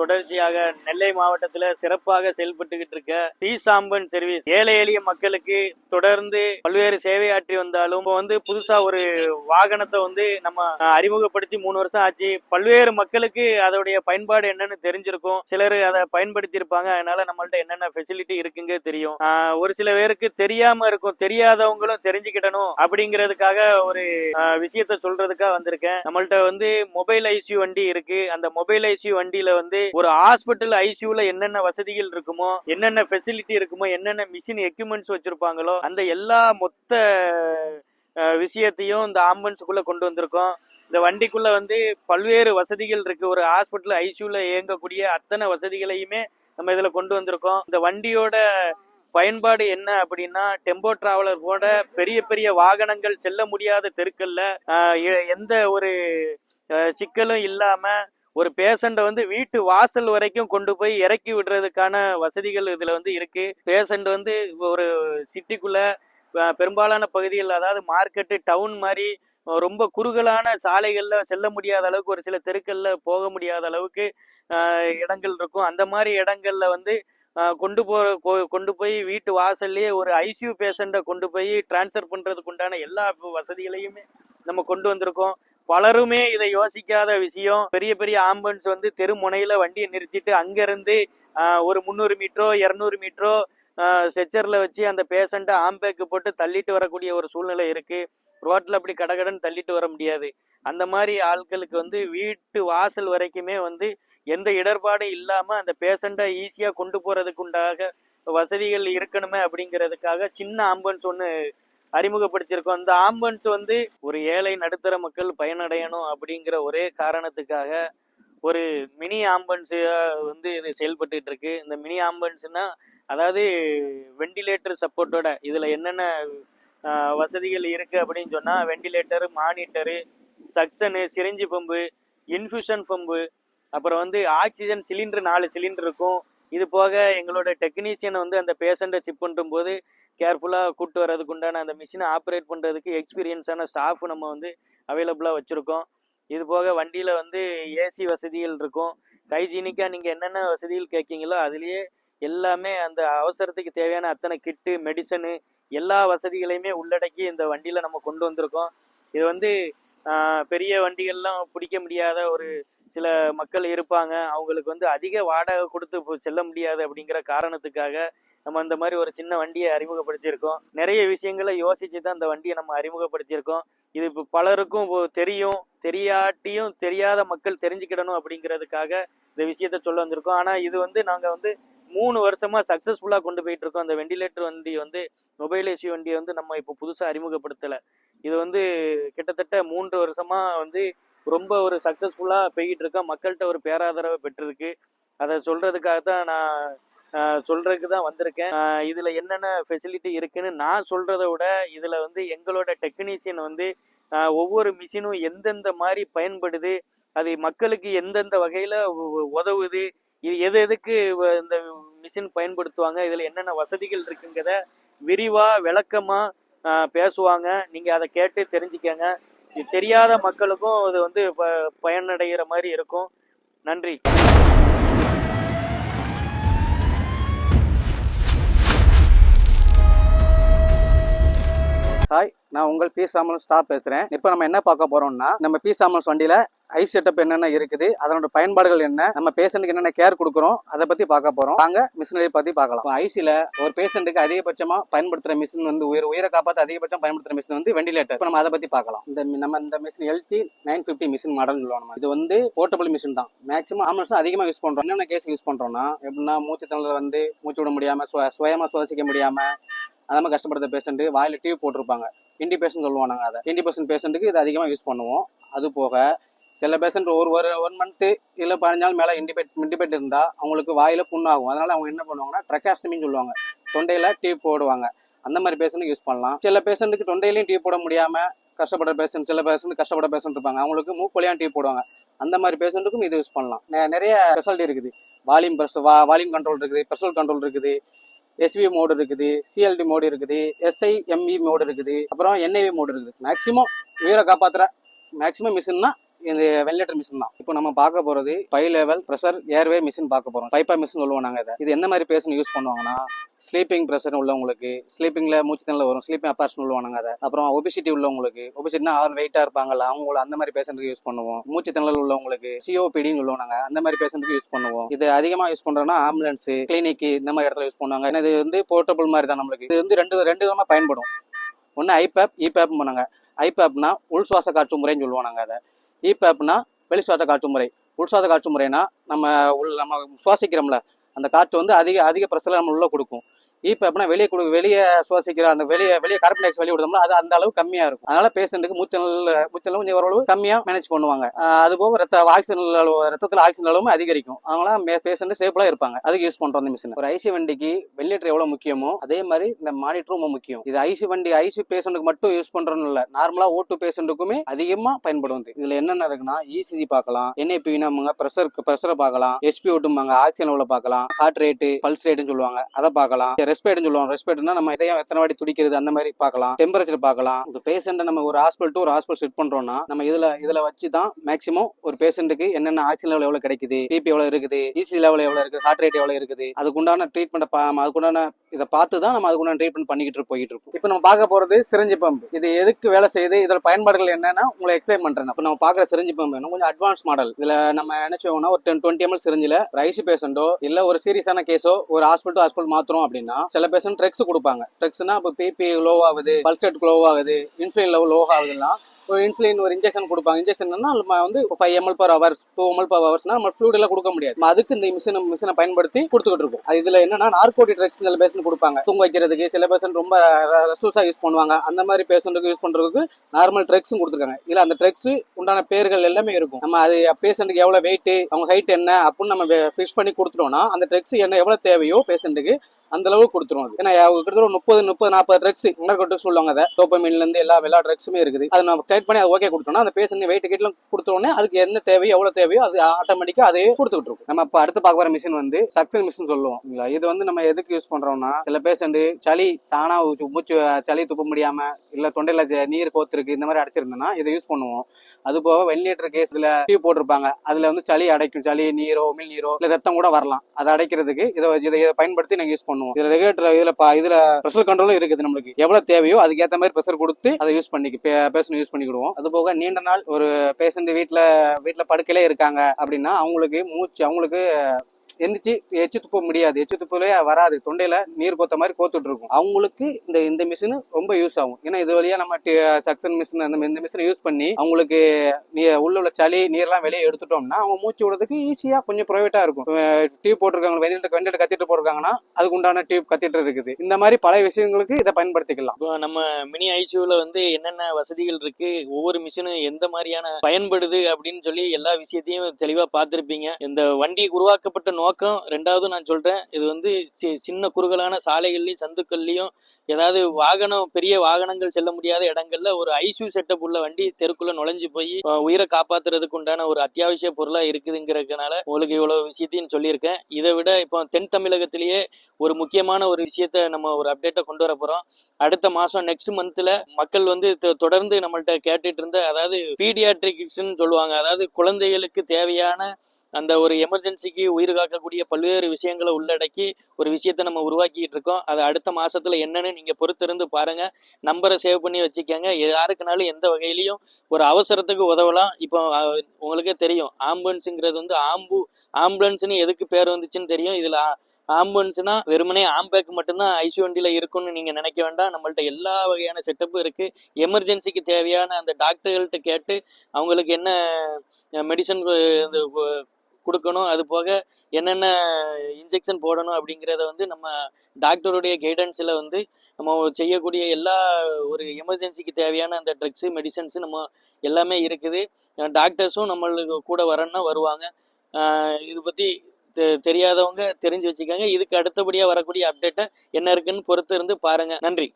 தொடர்ச்சியாக நெல்லை மாவட்டத்துல சிறப்பாக செயல்பட்டுக்கிட்டு இருக்க டி சாம்பன் சர்வீஸ் ஏழை எளிய மக்களுக்கு தொடர்ந்து பல்வேறு சேவையாற்றி வந்தாலும் இப்போ வந்து புதுசா ஒரு வாகனத்தை வந்து நம்ம அறிமுகப்படுத்தி மூணு வருஷம் ஆச்சு. பல்வேறு மக்களுக்கு அதோடைய பயன்பாடு என்னன்னு தெரிஞ்சிருக்கும். சிலர் அதை பயன்படுத்தி இருப்பாங்க அதனால நம்மள்ட்ட என்னென்ன ஃபெசிலிட்டி இருக்குங்க தெரியும். ஒரு சில பேருக்கு தெரியாம இருக்கும். தெரியாதவங்களும் தெரிஞ்சுக்கிடணும் அப்படிங்கிறதுக்காக ஒரு விஷயத்த சொல்றதுக்காக வந்திருக்கேன். நம்மள்ட்ட வந்து மொபைல் ஐசியூ வண்டி இருக்கு. அந்த மொபைல் ஐசியூ வண்டியில வந்து ஒரு ஹாஸ்பிட்டல் ஐசியூல என்னென்ன வசதிகள் இருக்குமோ என்னென்ன ஃபெசிலிட்டி இருக்குமோ என்னென்ன மிஷின் எக்யூப்மெண்ட்ஸ் வச்சிருப்பாங்களோ அந்த எல்லா மொத்த விஷயத்தையும் இந்த ஆம்புலன்ஸுக்குள்ள கொண்டு வந்திருக்கோம். இந்த வண்டிக்குள்ள வந்து பல்வேறு வசதிகள் இருக்கு. ஒரு ஹாஸ்பிட்டல் ஐசியூல இயங்கக்கூடிய அத்தனை வசதிகளையுமே நம்ம இதுல கொண்டு வந்திருக்கோம். இந்த வண்டியோட பயன்பாடு என்ன அப்படின்னா டெம்போ டிராவலர் போட பெரிய பெரிய வாகனங்கள் செல்ல முடியாத தெருக்கல்ல எந்த ஒரு சிக்கலும் இல்லாம ஒரு பேஷண்ட்டை வந்து வீட்டு வாசல் வரைக்கும் கொண்டு போய் இறக்கி விடுறதுக்கான வசதிகள் இதில் வந்து இருக்கு. பேஷண்ட் வந்து ஒரு சிட்டிக்குள்ளே பெரும்பாலான பகுதிகள் அதாவது மார்க்கெட்டு டவுன் மாதிரி ரொம்ப குறுகலான சாலைகளில் செல்ல முடியாத அளவுக்கு ஒரு சில தெருக்களில் போக முடியாத அளவுக்கு இடங்கள் இருக்கும். அந்த மாதிரி இடங்களில் வந்து கொண்டு போற கொண்டு போய் வீட்டு வாசல்லையே ஒரு ஐசியூ பேஷண்ட்டை கொண்டு போய் டிரான்ஸ்ஃபர் பண்ணுறதுக்கு உண்டான எல்லா வசதிகளையுமே நம்ம கொண்டு வந்திருக்கோம். பலருமே இதை யோசிக்காத விஷயம். பெரிய பெரிய ஆம்புலன்ஸ் வந்து தெரு முனையில வண்டியை நிறுத்திட்டு அங்கிருந்து ஒரு முந்நூறு மீட்டரோ இரநூறு மீட்டரோ செச்சரில் வச்சு அந்த பேஷண்ட்டை ஆம்பேக்கு போட்டு தள்ளிட்டு வரக்கூடிய ஒரு சூழ்நிலை இருக்கு. ரோட்டில் அப்படி கடகடன் தள்ளிட்டு வர முடியாது. அந்த மாதிரி ஆட்களுக்கு வந்து வீட்டு வாசல் வரைக்குமே வந்து எந்த இடர்பாடும் இல்லாமல் அந்த பேஷண்ட்டை ஈஸியாக கொண்டு போகிறதுக்கு உண்டாக வசதிகள் இருக்கணுமே அப்படிங்கிறதுக்காக சின்ன ஆம்புலன்ஸ் ஒன்று அறிமுகப்படுத்தியிருக்கோம். இந்த ஆம்புலன்ஸ் வந்து ஒரு ஏழை நடுத்தர மக்கள் பயனடையணும் அப்படிங்கிற ஒரே காரணத்துக்காக ஒரு மினி ஆம்புலன்ஸ் வந்து இது செயல்பட்டு இருக்கு இந்த மினி ஆம்புலன்ஸ்னா அதாவது வெண்டிலேட்டர் சப்போர்ட்டோட இதுல என்னென்ன வசதிகள் இருக்கு அப்படின்னு சொன்னா ventilator monitor suction syringe pump infusion pump அப்புறம் வந்து ஆக்சிஜன் சிலிண்டர் நாலு சிலிண்டர் இருக்கும். இது போக எங்களோட டெக்னீஷியன் வந்து அந்த பேஷண்ட்டை செக் பண்ணும் போது கேர்ஃபுல்லாக கூட்டு வர்றதுக்கு உண்டான அந்த மிஷினை ஆப்ரேட் பண்ணுறதுக்கு எக்ஸ்பீரியன்ஸான ஸ்டாஃப் நம்ம வந்து அவைலபிளாக வச்சுருக்கோம். இது போக வண்டியில் வந்து ஏசி வசதிகள் இருக்கும். ஹைஜீனிக்காக நீங்கள் என்னென்ன வசதிகள் கேட்கீங்களோ அதுலேயே எல்லாமே அந்த அவசரத்துக்கு தேவையான அத்தனை கிட்டு மெடிசனு எல்லா வசதிகளையுமே உள்ளடக்கி இந்த வண்டியில் நம்ம கொண்டு வந்திருக்கோம். இது வந்து பெரிய வண்டிகள்லாம் பிடிக்க முடியாத ஒரு சில மக்கள் இருப்பாங்க. அவங்களுக்கு வந்து அதிக வாடகை கொடுத்து செல்ல முடியாது அப்படிங்கிற காரணத்துக்காக நம்ம இந்த மாதிரி ஒரு சின்ன வண்டியை அறிமுகப்படுத்தியிருக்கோம். நிறைய விஷயங்களை யோசிச்சு தான் இந்த வண்டியை நம்ம அறிமுகப்படுத்தியிருக்கோம். இது இப்போ பலருக்கும் இப்போ தெரியும் தெரியாட்டியும் தெரியாத மக்கள் தெரிஞ்சுக்கிடணும் அப்படிங்கிறதுக்காக இந்த விஷயத்த சொல்ல வந்திருக்கோம். ஆனால் இது வந்து நாங்கள் வந்து மூணு வருஷமா சக்ஸஸ்ஃபுல்லாக கொண்டு போயிட்டு இருக்கோம் அந்த வெண்டிலேட்டர் வண்டி வந்து மொபைல் ஏசி வண்டியை வந்து நம்ம இப்போ புதுசாக அறிமுகப்படுத்தலை. இது வந்து கிட்டத்தட்ட மூன்று வருஷமா வந்து ரொம்ப ஒரு சக்ஸஸ்ஃபுல்லாக போய்கிட்டு இருக்கா மக்கள்கிட்ட ஒரு பேராதரவை பெற்றிருக்கு. அதை சொல்கிறதுக்காக தான் நான் சொல்கிறதுக்கு தான் வந்திருக்கேன். இதில் என்னென்ன ஃபெசிலிட்டி இருக்குன்னு நான் சொல்கிறத விட இதில் வந்து எங்களோட டெக்னீஷியன் வந்து ஒவ்வொரு மிஷினும் எந்தெந்த மாதிரி பயன்படுது அது மக்களுக்கு எந்தெந்த வகையில் உதவுது இது எது எதுக்கு வ- இந்த மிஷின் பயன்படுத்துவாங்க இதில் என்னென்ன வசதிகள் இருக்குங்கிறத விரிவாக விளக்கமாக பேசுவாங்க. நீங்கள் அதை கேட்டு தெரிஞ்சுக்கங்க. தெரியாத மக்களுக்கும் இது வந்து ப- பயனடைகிற மாதிரி இருக்கும். நன்றி. ஹாய் நான் உங்கள் பி சாமல் ஸ்டாப் பேசுகிறேன் இப்போ நம்ம என்ன பார்க்க போகிறோம்னா நம்ம பி சாமல்ஸ் வண்டியில் ஐ செட்டப் என்னென்ன இருக்குது அதனோட பயன்பாடுகள் என்ன நம்ம பேஷண்ட்டுக்கு என்னென்ன கேர் கொடுக்குறோம் அதை பற்றி பார்க்க போகிறோம் வாங்க மிஷினரி பற்றி பார்க்கலாம். ஐசியில் ஒரு பேஷண்ட்டுக்கு அதிகபட்சமாக பயன்படுத்துகிற மிஷின் வந்து உயிர் உயிரை காப்பாற்ற அதிகபட்சம் பயன்படுத்துகிற மிஷின் வந்து வெண்டிலேட்டர் இப்போ நம்ம அதை பற்றி பார்க்கலாம். இந்த நம்ம இந்த machine LD nine fifty machine model சொல்லுவோம் நம்ம இது வந்து போர்ட்டபிள் மிஷின் தான். மேக்ஸிமம் ஆம்புலன்ஸ் அதிகமாக யூஸ் பண்ணுறோம் என்னென்ன கேஸ் யூஸ் பண்ணுறோம்னா எப்படின்னா மூச்சு திணறல் வந்து மூச்சு விட முடியாமல் சுயமாக சுவாசிக்க முடியாமல் அந்த மாதிரி கஷ்டப்படுற பேஷண்ட்டு வாயில் டியூப் போட்டிருப்பாங்க. இண்டி பேஷண்ட் சொல்லுவோம் நாங்கள் அதை. இண்டி பேஷண்ட் பேஷண்ட்டுக்கு இது அதிகமாக யூஸ் பண்ணுவோம். அது போக சில பேஷண்ட் ஒரு ஒரு ஒன் மந்த்து இல்லை பதினஞ்சு நாள் மேலே இண்டிபேட் இண்டிபேட் இருந்தால் அவங்களுக்கு வாயில் புண்ணாகும் அதனால் அவங்க என்ன பண்ணுவாங்கன்னா ட்ரக்காஸ்டமின்னு சொல்லுவாங்க. தொண்டையில் டியூப் போடுவாங்க. அந்த மாதிரி பேஷண்ட்டுக்கு யூஸ் பண்ணலாம். சில பேஷண்ட்டுக்கு தொண்டையிலையும் டியூப் போட முடியாமல் கஷ்டப்படுற பேஷண்ட் சில பேஷண்ட் கஷ்டப்பட பேஷண்ட் இருப்பாங்க. அவங்களுக்கு மூக்கொலியாக டியூப் போடுவாங்க. அந்த மாதிரி பேஷண்ட்டுக்கும் இது யூஸ் பண்ணலாம். நிறைய ஸ்பெஷாலிட்டி இருக்குது. வால்யூம் ப்ரெஸ் வால்யூம் கண்ட்ரோல் இருக்குது ப்ரெஷர் கண்ட்ரோல் இருக்குது. எஸ்வி மோடு இருக்குது சிஎல்டி மோடு இருக்குது எஸ்ஐஎம்இ மோடு இருக்குது அப்புறம் என்ஐவி மோடு இருக்குது. மேக்ஸிமம் உயிரை காப்பாத்துற மேக்ஸிமம் மிஷின்னா இந்த வென்டிலேட்டர் மிஷின் தான். இப்போ நம்ம பார்க்க போறது bi level pressure airway machine பார்க்க போறோம். பைப்பா மிஷின் சொல்லுவோம் நாங்க இதை. இது எந்த மாதிரி பேஷண்ட் யூஸ் பண்ணுவாங்கன்னா ஸ்லீப்பிங் ப்ரெஷர் உள்ளவங்களுக்கு ஸ்லீப்பிங்ல மூச்சு திணறல் வரும் ஸ்லீப்பிங் அப்பார்ஷன் சொல்லுவாங்க அதை. அப்புறம் ஒபிசிட்டி உள்ளவங்களுக்கு ஒபிசிட்டினா ஆறு வெயிட்டா இருப்பாங்கல்ல அவங்கள அந்த மாதிரி பேஷண்ட்டுக்கு யூஸ் பண்ணுவோம். மூச்சு திணறல் உள்ளவங்களுக்கு சிஓபிடின்னு உள்ளவங்க அந்த மாதிரி பேஷண்ட்டுக்கு யூஸ் பண்ணுவோம். இது அதிகமா யூஸ் பண்றோம்னா ஆம்புலன்ஸ் கிளினிக் இந்த மாதிரி இடத்துல யூஸ் பண்ணுவாங்க. ஏன்னா இது வந்து போர்ட்டபிள் மாதிரி தான் நம்மளுக்கு. இது வந்து ரெண்டு ரெண்டு விதமா பயன்படும். ஒன்று ஐபேப் இபேப் பண்ணாங்க ஐபேப்னா உள் சுவாச காற்று முறைன்னு சொல்லுவோம் நாங்கள் அதை. இபேப்னா வெளி சுவாச காற்று முறை. உள்சாத காற்று முறைனா நம்ம உள் நம்ம சுவாசிக்கிறோம்ல அந்த காற்று வந்து அதிக அதிக ப்ரெஷரில் நம்ம உள்ளே கொடுக்கும். இப்போ அப்படின்னா வெளியே கொடு வெளியே சுவாசிக்கிற அந்த வெளியே வெளியே கார்பன் டை ஆக்சைடு வெளியே அது அந்த அளவு கம்மியாக இருக்கும். அதனால பேஷண்ட்டுக்கு மூச்சல் மூச்சல் கொஞ்சம் ஓரளவு கம்மியாக மேனேஜ் பண்ணுவாங்க. அது போக ரத்த ஆக்சிஜன் அளவு ரத்தத்தில் ஆக்சிஜன் அளவும் அதிகரிக்கும். அவங்களாம் பேஷண்ட் சேஃப்லாம் இருப்பாங்க. அதுக்கு யூஸ் பண்ணுறோம் அந்த மிஷின் ஒரு ஐசி வண்டிக்கு வெள்ளிலேட்டர் எவ்வளோ முக்கியமோ அதே மாதிரி இந்த மானிட்டர் ரொம்ப முக்கியம். இது ஐசி வண்டி ஐசி பேஷண்ட்டுக்கு மட்டும் யூஸ் பண்றோம்னு இல்லை. நார்மலாக ஓட்டு பேஷண்ட்டுக்குமே அதிகமாக பயன்படும் இதில் என்னென்ன இருக்குன்னா இசிஜி பார்க்கலாம் என்ஐபி நம்ம ப்ரெஷர் ப்ரெஷரை பார்க்கலாம் எஸ்பி ஓட்டுமாங்க ஆக்சிஜன் லெவலில் பார்க்கலாம் ஹார்ட் ரேட்டு பல்ஸ் ரேட்டுன்னு சொல்லுவாங்க அதை பார்க்கலாம். ரெஸ்பேட்னு சொல்லுவோம் ரெஸ்பேட்னா நம்ம இதயம் எத்தனை வாட்டி துடிக்கிறது அந்த மாதிரி பார்க்கலாம். டெம்பரேச்சர் பார்க்கலாம். இப்போ பேஷண்ட்டை நம்ம ஒரு ஹாஸ்பிட்டல் டு ஒரு ஹாஸ்பிட்டல் செட் பண்ணுறோம்னா நம்ம இதில் இதில் வச்சு தான் மேக்ஸிமம் ஒரு பேஷண்ட்டுக்கு என்னென்ன ஆக்சிஜன் லெவல் கிடைக்குது பிபி எவ்வளோ இருக்குது இசி லெவல் எவ்வளோ இருக்குது ஹார்ட் ரேட் எவ்வளோ இருக்குது அதுக்குண்டான ட்ரீட்மெண்ட் அதுக்குண்டான இதை பார்த்து தான் நம்ம அதுக்குண்டான ட்ரீட்மெண்ட் பண்ணிக்கிட்டு போயிட்டு இருக்கோம் இப்போ நம்ம பார்க்க போகிறது சிரஞ்சி பம்ப். இது எதுக்கு வேலை செய்யுது இதோட பயன்பாடுகள் என்னன்னா உங்களை எக்ஸ்பிளைன் பண்ணுறேன் இப்போ நம்ம பார்க்குற சிரஞ்சி பம்ப் என்ன கொஞ்சம் அட்வான்ஸ் மாடல் இதில் நம்ம நினைச்சோம்னா ஒரு டென் டுவெண்ட்டி எம்எல் சிரஞ்சில் ரைஸ் பேஷண்ட்டோ இல்லை ஒரு சீரியஸான கேஸோ ஒரு ஹாஸ்பிட்டல் ஹாஸ்பிட்டல் மாத்திரம் அப்படின்னா சில பேஷண்ட் ட்ரெக்ஸ் கொடுப்பாங்க. ட்ரெக்ஸ்னா இப்போ பிபி லோ ஆகுது பல்சேட் லோ ஆகுது இன்சுலின் லெவல் லோ ஆகுதுன்னா ஒரு இன்சுலின் ஒரு இன்ஜெக்ஷன் கொடுப்பாங்க. இன்ஜெக்ஷன்னா நம்ம வந்து five ML per hour two ML per ஹவர்ஸ்னா நம்ம ஃப்ளூட் எல்லாம் கொடுக்க முடியாது. நம்ம அதுக்கு இந்த மிஷினை மிஷினை பயன்படுத்தி கொடுத்துக்கிட்டு இருக்கும். அது இதுல என்னன்னா நார்கோட்டி ட்ரக்ஸ் சில பேஷண்ட் கொடுப்பாங்க. தூங்க வைக்கிறதுக்கு சில பேஷண்ட் ரொம்ப ரெசோர்ஸா யூஸ் பண்ணுவாங்க. அந்த மாதிரி பேஷண்ட்டுக்கு யூஸ் பண்றதுக்கு நார்மல் ட்ரக்ஸும் கொடுத்துருக்காங்க. இதுல அந்த ட்ரக்ஸ் உண்டான பேர்கள் எல்லாமே இருக்கும். நம்ம அது பேஷண்ட்டுக்கு எவ்வளவு வெயிட் அவங்க ஹைட் என்ன அப்படின்னு நம்ம ஃபிக்ஸ் பண்ணி கொடுத்துட்டோம்னா அந்த ட்ரக்ஸ் என்ன எவ்வளவு தேவையோ பேஷண்ட்டுக்கு அந்த அளவுக்கு கொடுத்துருவோம் அது. ஏன்னா அவங்க கிட்டத்தட்ட முப்பது முப்பது நாற்பது ட்ரக்ஸ் ட்ரக்ஸ் சொல்லுவாங்க அதை. டோப்பமின்ல இருந்து எல்லா எல்லா ட்ரக்ஸுமே இருக்குது. அதை நம்ம டைட் பண்ணி அதை ஓகே கொடுத்தோம்னா அந்த பேஷண்ட் வெயிட் கிட்டலாம் கொடுத்தோடனே அதுக்கு என்ன தேவையோ எவ்வளவு தேவையோ அது ஆட்டோமேட்டிக்கா அதே கொடுத்துட்டு இருக்கும். நம்ம இப்போ அடுத்து பார்க்க வர மிஷின் வந்து சக்சன் மிஷின் சொல்லுவோம். இல்லைங்களா? இது வந்து நம்ம எதுக்கு யூஸ் பண்றோம்னா சில பேஷண்ட் சளி தானா மூச்சு சளி துப்ப முடியாம இல்ல தொண்டையில நீர் கோத்துருக்கு இந்த மாதிரி அடைச்சிருந்தோம்னா இதை யூஸ் பண்ணுவோம். அது போக வெள்ளிலேட்டர் கேஸ்ல டியூப் போட்டிருப்பாங்க. அதுல வந்து சளி அடைக்கும். சளி நீரோ உமிழ் நீரோ இல்ல ரத்தம் கூட வரலாம். அதை அடைக்கிறதுக்கு இதை இதை பயன்படுத்தி நாங்கள் யூஸ் பண்ணுவோம். இதுல ரெகுலேட்டர் இதுல இதுல ப்ரெஷர் கண்ட்ரோலும் இருக்குது நம்மளுக்கு. எவ்வளவு தேவையோ அதுக்கு ஏத்த மாதிரி ப்ரெஷர் கொடுத்து அதை யூஸ் பண்ணி பேஷண்ட் யூஸ் பண்ணிக்கிடுவோம். அது போக நீண்ட நாள் ஒரு பேஷண்ட் வீட்ல வீட்டுல படுக்கையிலே இருக்காங்க அப்படின்னா அவங்களுக்கு மூச்சு அவங்களுக்கு எந்திரிச்சு எச்சு துப்ப முடியாது. எச்சு துப்பலே வராது. தொண்டையில நீர் கோத்த மாதிரி கோத்துட்டு இருக்கும். அவங்களுக்கு இந்த இந்த மிஷின் ரொம்ப யூஸ் ஆகும். ஏன்னா இது வழியா நம்ம சக்சன் மிஷின் அந்த இந்த மிஷினை யூஸ் பண்ணி அவங்களுக்கு நீ- உள்ள உள்ள சளி நீர்லாம் வெளியே எடுத்துட்டோம்னா அவங்க மூச்சு விடுறதுக்கு ஈஸியா கொஞ்சம் ப்ரைவேட்டா இருக்கும். டியூப் போட்டிருக்காங்க வெந்திட்டு வெந்திலேட்டர் கத்திட்டு போட்டிருக்காங்கன்னா அதுக்கு உண்டான டியூப் கத்திட்டு இருக்குது. இந்த மாதிரி பல விஷயங்களுக்கு இதை பயன்படுத்திக்கலாம். இப்போ நம்ம மினி ஐசியூல வந்து என்னென்ன வசதிகள் இருக்கு? ஒவ்வொரு மிஷினும் எந்த மாதிரியான பயன்படுது அப்படின்னு சொல்லி எல்லா விஷயத்தையும் தெளிவா பார்த்திருப்பீங்க. இந்த வண்டி உருவாக்கப்பட்ட நோக்கம் ரெண்டாவது நான் சொல்கிறேன் இது வந்து சி- சின்ன குறுகலான சாலைகள்லையும் சந்துக்கள்லையும் ஏதாவது வாகனம் பெரிய வாகனங்கள் செல்ல முடியாத இடங்கள்ல ஒரு ஐசியூ செட்டப் உள்ள வண்டி தெருக்குள்ளே நுழைஞ்சு போய் உயிரை காப்பாத்துறதுக்கு உண்டான ஒரு அத்தியாவசிய பொருளாக இருக்குதுங்கிறதுனால உங்களுக்கு இவ்வளோ விஷயத்தையும் சொல்லியிருக்கேன். இதை விட இப்போ தென் தமிழகத்திலேயே ஒரு முக்கியமான ஒரு விஷயத்த நம்ம ஒரு அப்டேட்டை கொண்டு வர போகிறோம் அடுத்த மாசம் நெக்ஸ்ட் மந்த்தில் மக்கள் வந்து தொடர்ந்து நம்மள்ட்ட கேட்டுட்டு இருந்த அதாவது பீடியாட்ரிக்ஸ்ன்னு சொல்லுவாங்க அதாவது குழந்தைகளுக்கு தேவையான அந்த ஒரு எமர்ஜென்சிக்கு உயிர் காக்கக்கூடிய பல்வேறு விஷயங்களை உள்ளடக்கி ஒரு விஷயத்தை நம்ம உருவாக்கிட்டு இருக்கோம். அது அடுத்த மாசத்துல என்னன்னு நீங்க பொறுத்திருந்து பாருங்க. நம்பரை சேவ் பண்ணி வச்சுக்கோங்க. யாருக்குனாலும் எந்த வகையிலையும் ஒரு அவசரத்துக்கு உதவலாம். இப்போ உங்களுக்கே தெரியும். ஆம்புலன்ஸுங்கிறது வந்து ஆம்பு ஆம்புலன்ஸ்னு எதுக்கு பேர் வந்துச்சுன்னு தெரியும். இதுல ஆம்புலன்ஸ்னா வெறுமனே ஆம்பேக் மட்டும்தான் ஐசி வண்டியில் இருக்கும்னு நீங்கள் நினைக்க வேண்டாம். நம்மள்ட்ட எல்லா வகையான செட்டப்பும் இருக்குது எமர்ஜென்சிக்கு தேவையான அந்த டாக்டர்கள்ட்ட கேட்டு அவங்களுக்கு என்ன மெடிசன் கொடுக்கணும். அது போக என்னென்ன இன்ஜெக்ஷன் போடணும் அப்படிங்கிறத வந்து நம்ம டாக்டருடைய கைடன்ஸில் வந்து நம்ம செய்யக்கூடிய எல்லா ஒரு எமர்ஜென்சிக்கு தேவையான அந்த ட்ரக்ஸு மெடிசன்ஸு நம்ம எல்லாமே இருக்குது. டாக்டர்ஸும் நம்மளுக்கு கூட வரேன்னா வருவாங்க. இது பற்றி தெ- தெரியாதவங்க தெரிஞ்சு வச்சுக்கோங்க. இதுக்கு அடுத்தபடியாக வரக்கூடிய அப்டேட்டை என்ன இருக்குன்னு பொறுத்து இருந்து பாருங்கள் நன்றி.